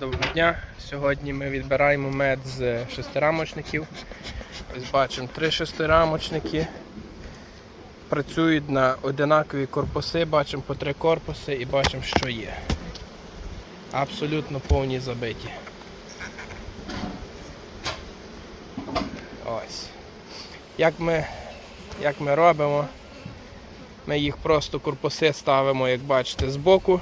Доброго дня. Сьогодні ми відбираємо мед з шестирамочників. Ось бачимо три шестирамочники. Працюють на одинакові корпуси, бачимо по три корпуси і бачимо, що є. Абсолютно повні забиті. Ось. Як ми, як ми робимо? Ми їх просто корпуси ставимо, як бачите, збоку.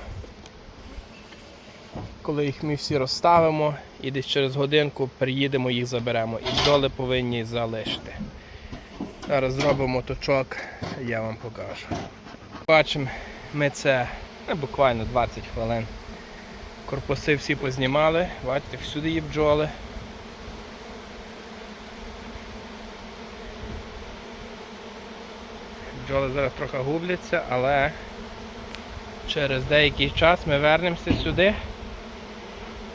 Коли їх ми всі розставимо і десь через годинку приїдемо, їх заберемо. І бджоли повинні залишити. Зараз зробимо точок, я вам покажу. Бачимо, ми це ну, буквально 20 хвилин. Корпуси всі познімали, бачите, всюди є бджоли. Бджоли зараз трохи губляться, але через деякий час ми вернемося сюди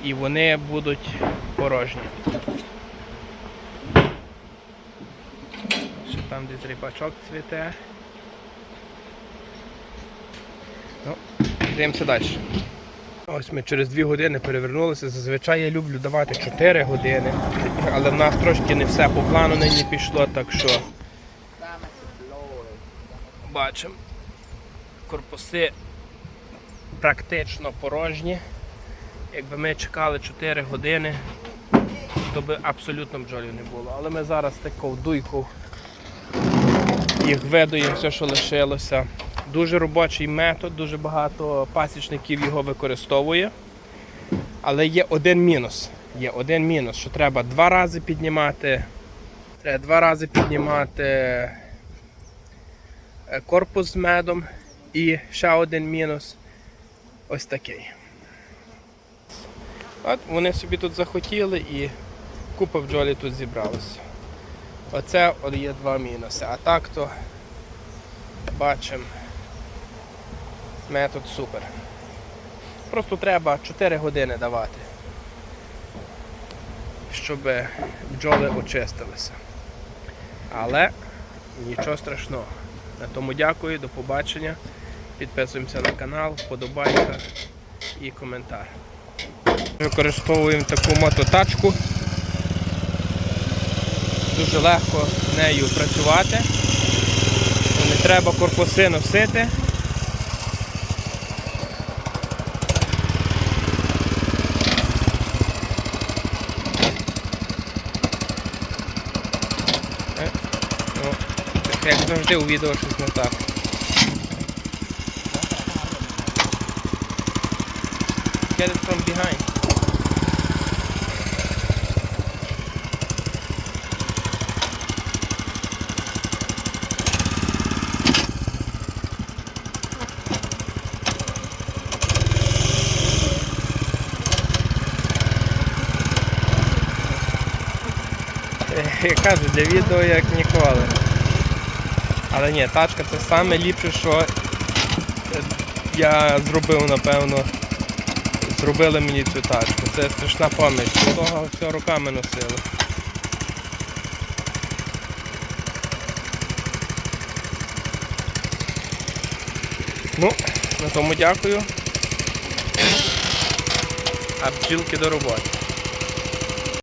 і вони будуть порожні. Ще там десь ріпачок цвіте. Ну, Йдемося далі. Ось ми через 2 години перевернулися. Зазвичай я люблю давати 4 години, але в нас трошки не все по плану нині пішло, так що бачимо. Корпуси практично порожні. Якби ми чекали 4 години, то би абсолютно бджолів не було. Але ми зараз таку дуйку їх видуємо, все, що лишилося. Дуже робочий метод, дуже багато пасічників його використовує. Але є один мінус. Є один мінус, що треба два рази піднімати. Треба два рази піднімати е, корпус з медом. І ще один мінус ось такий. От вони собі тут захотіли і купа бджолі тут зібралося. Оце от є два мінуси. А так то бачимо метод супер. Просто треба 4 години давати, щоб бджоли очистилися. Але нічого страшного. На тому дякую, до побачення. Підписуємося на канал, вподобайка і коментар. Використовуємо таку мототачку. Дуже легко нею працювати. Не треба корпуси носити. Е, ну, Як завжди у відео щось не так. Get it from behind. Е, Я кажу, для відео як ніколи. Але ні, тачка це саме ліпше, що я зробив, напевно. Зробили мені цю тачку. Це страшна пам'ять. До того все руками носили. Ну, на тому дякую. А бджілки до роботи.